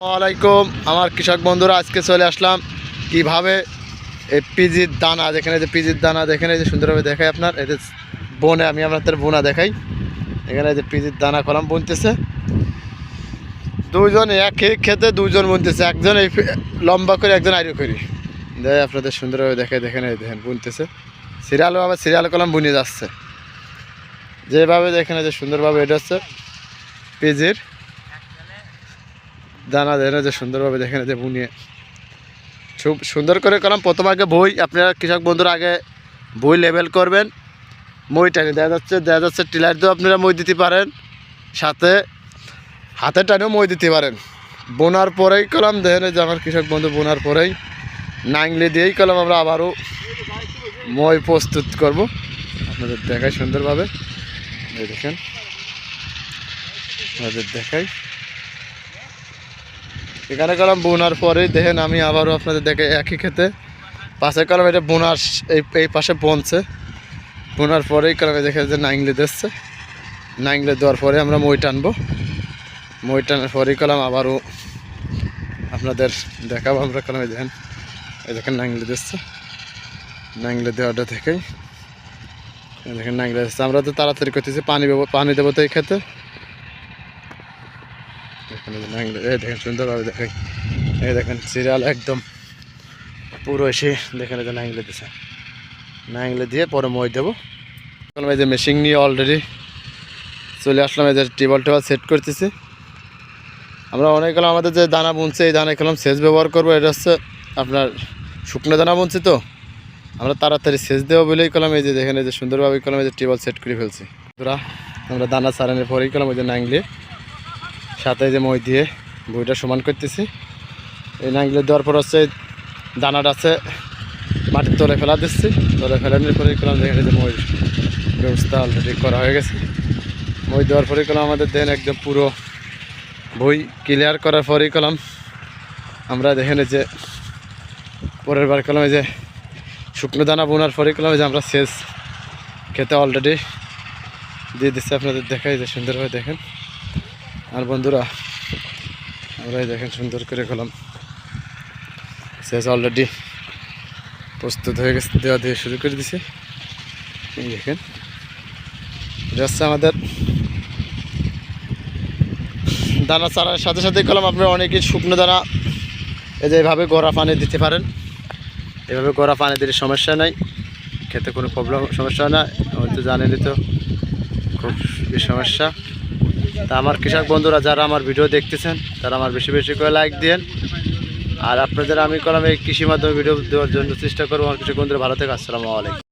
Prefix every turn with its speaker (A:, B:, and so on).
A: আসসালামাইকুম আমার কৃষক বন্ধুরা, আজকে চলে আসলাম কীভাবে এই পিজির দানা যেখানে যে পিজির দানা দেখেন, এই যে সুন্দরভাবে দেখাই আপনার। যে বনে আমি আপনাদের বোনা দেখাই। এখানে যে পিজির দানা কলম বুনতেছে। দুজন এক খেতে দুজন বুনতেছে, একজন এই লম্বা করে, একজন আইরো করি। দেখ আপনাদের সুন্দরভাবে দেখে দেখেন, এই দেখেন, বুনতেছে। সিরিয়ালভাবে সিরিয়াল কলম বুনে যাচ্ছে। যেভাবে দেখেন যে সুন্দরভাবে এটা হচ্ছে পিজির দানা দেন যে সুন্দরভাবে দেখেন যে বুনিয়ে। খুব সুন্দর করে কলাম প্রথম আগে বই, আপনারা কৃষক বন্ধুরা আগে বই লেবেল করবেন। মই টানে দেখা যাচ্ছে দেখা যাচ্ছে টিলার দিয়েও আপনারা মই দিতে পারেন। সাথে হাতে টানেও মই দিতে পারেন। বোনার পরেই কলাম, দেখেন যে আমার কৃষক বন্ধু বোনার পরেই। নাংলে দিয়েই কলাম, আমরা আবারও মই প্রস্তুত করব। আপনাদের দেখাই সুন্দরভাবে। দেখেন। আপনাদের দেখাই। এখানে কলম বোনার পরে, দেখেন আমি আবারও আপনাদের দেখে একই খেতে। পাশে কলম এটা বোনার এই এই পাশে বনছে। বোনার পরেই কলমে দেখে যে নাইংলে দিচ্ছে। নাইংলে দেওয়ার পরে আমরা মই টানবো। মই টানার পরেই কলম আবারও আপনাদের দেখাবো, আমরা কলমে দেখেন, এই দেখেন নাইংলে দিচ্ছে। নাইংলে দেওয়াটা থেকেই দেখেন নাইংলে দিচ্ছে। আমরা তো তাড়াতাড়ি করতেছি, পানি দেবো পানি দেবো তো এই খেতে। দেখেন সুন্দরভাবে দেখেন এই দেখেন সিরিয়াল একদম পুরো এসে দেখেন যে নাংলে দিছে। নাংলে দিয়ে পরে মই দেবো। এখন এই যে মেশিন নিয়ে অলরেডি চলে আসলাম যে টেবল টেবল সেট করতেছি। আমরা অনেক কলম আমাদের যে দানা বুনছে, এই দানা কলম সেচ ব্যবহার করব। এটা হচ্ছে আপনার শুকনো দানা বুনছি তো। আমরা তাড়াতাড়ি সেচ দেবো বলেই কলম এই যে দেখেন, এই যে সুন্দরভাবে কলম এই যে টেবল সেট করে ফেলছি। আমরা দানা সারানোর পরেই কলম ওই যে নাংলে সাথে যে মই দিয়ে বইটা সমান করতেছি। এই নাঙ্গলে দেওয়ার পর হচ্ছে দানাটা আছে মাটির তলে ফেলা দিচ্ছি। তলে ফেলানোর পরে করলাম দেখেন যে মই ব্যবস্থা অলরেডি করা হয়ে গেছে। মই দেওয়ার পরে করলাম আমাদের দেন একদম পুরো বই ক্লিয়ার করার পরেই করলাম আমরা দেখেন যে পরের বার করলাম যে শুকনো দানা বোনার পরে করলাম যে আমরা শেষ খেতে অলরেডি দিয়ে দিচ্ছি। আপনাদের দেখাই যে সুন্দরভাবে দেখেন। আর বন্ধুরা আমরা দেখেন সুন্দর করে খেলাম। শেষ অলরেডি প্রস্তুত হয়ে গেছে, দেওয়া দিয়ে শুরু করে দিছি। এই দেখেন, এটা হচ্ছে আমাদের দানা চারার সাথে সাথে কলম আপনারা অনেকেই শুকনো দানা এই যে এইভাবে গড়া পানি দিতে পারেন। এভাবে গড়া পানি দিলে সমস্যা নাই। খেতে কোনো প্রবলেম সমস্যা না। তো জানেনই তো, খুব সমস্যা। তা আমার কৃষক বন্ধুরা যারা আমার ভিডিও দেখতেছেন, তারা আমার বেশি বেশি করে লাইক দিন আর আপনাদের আমি করলাম এই কৃষি মাধ্যমে ভিডিও দেওয়ার জন্য চেষ্টা করব। আমার কৃষক বন্ধুরা ভালো থেকে, আসসালামু আলাইকুম।